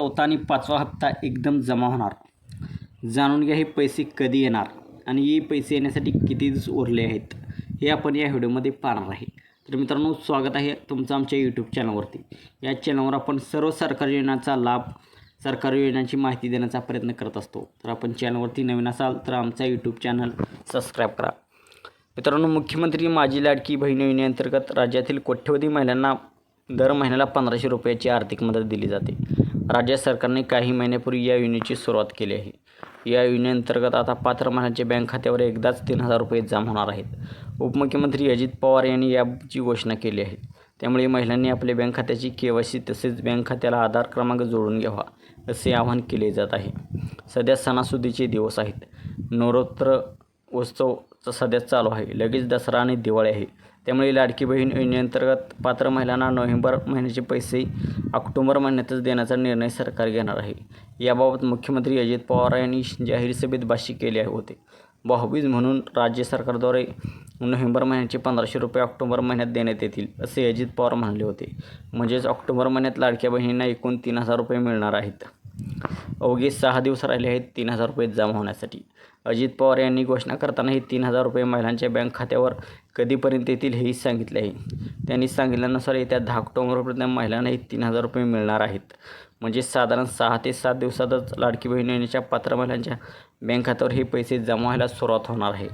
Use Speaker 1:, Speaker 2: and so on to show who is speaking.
Speaker 1: चौथा आणि पाचवा हप्ता एकदम जमा होणार. जाणून घ्या हे पैसे कधी येणार आणि हे पैसे येण्यासाठी किती दिवस उरले आहेत हे आपण या व्हिडिओमध्ये पाहणार आहे. तर मित्रांनो स्वागत आहे तुमचं आमच्या यूट्यूब चॅनलवरती या चॅनलवर आपण सर्व सरकारी योजनांचा लाभ सरकारी योजनांची माहिती देण्याचा प्रयत्न करत असतो. तर आपण चॅनलवरती नवीन असाल तर आमचा यूट्यूब चॅनल सबस्क्राईब करा. मित्रांनो मुख्यमंत्री माझी लाडकी बहीण योजनेअंतर्गत राज्यातील कोट्यवधी महिलांना दर महिन्याला पंधराशे रुपयाची आर्थिक मदत दिली जाते. राज्य सरकारने काही महिन्यापूर्वी या योजनेची सुरुवात केली आहे. या योजनेअंतर्गत आता पात्र महिलांच्या बँक खात्यावर एकदाच तीन हजार रुपये जमा होणार आहेत. उपमुख्यमंत्री अजित पवार यांनी याची घोषणा केली आहे. त्यामुळे महिलांनी आपल्या बँक खात्याची के वाय सी तसेच बँक खात्याला आधार क्रमांक जोडून घ्यावा असे आवाहन केले जात आहे. सध्या सणासुदीचे दिवस आहेत. नवरात्र उत्सव सध्या चालू आहे. लगेच दसरा आणि दिवाळी आहे. त्यामुळे लाडकी बहीण योजनेअंतर्गत पात्र महिलांना नोव्हेंबर महिन्याचे पैसे ऑक्टोबर महिन्यातच देण्याचा निर्णय सरकार घेणार आहे. याबाबत मुख्यमंत्री अजित पवार यांनी जाहीर सभेत भाष्य केले होते. भाऊबीज म्हणून राज्य सरकारद्वारे नोव्हेंबर महिन्याचे पंधराशे रुपये ऑक्टोबर महिन्यात देण्यात येतील असे अजित पवार म्हणाले होते. म्हणजेच ऑक्टोबर महिन्यात लाडक्या बहिणींना एकूण तीन हजार रुपये मिळणार आहेत. अवघे सहा दिवस राहिले आहेत तीन हजार रुपये जमा होण्यासाठी. अजित पवार यांनी घोषणा करताना हे तीन हजार रुपये महिलांच्या बँक खात्यावर कधीपर्यंत येतील हेही सांगितले आहे. त्यांनी सांगितल्यानुसार येत्या दहा ऑक्टोबरपर्यंत महिलांना हे तीन हजार रुपये मिळणार आहेत. म्हणजे साधारण सहा ते सात दिवसातच लाडकी बहीण योजनेच्या पात्र महिलांच्या बँक खात्यावर हे पैसे जमा व्हायला सुरुवात होणार आहे.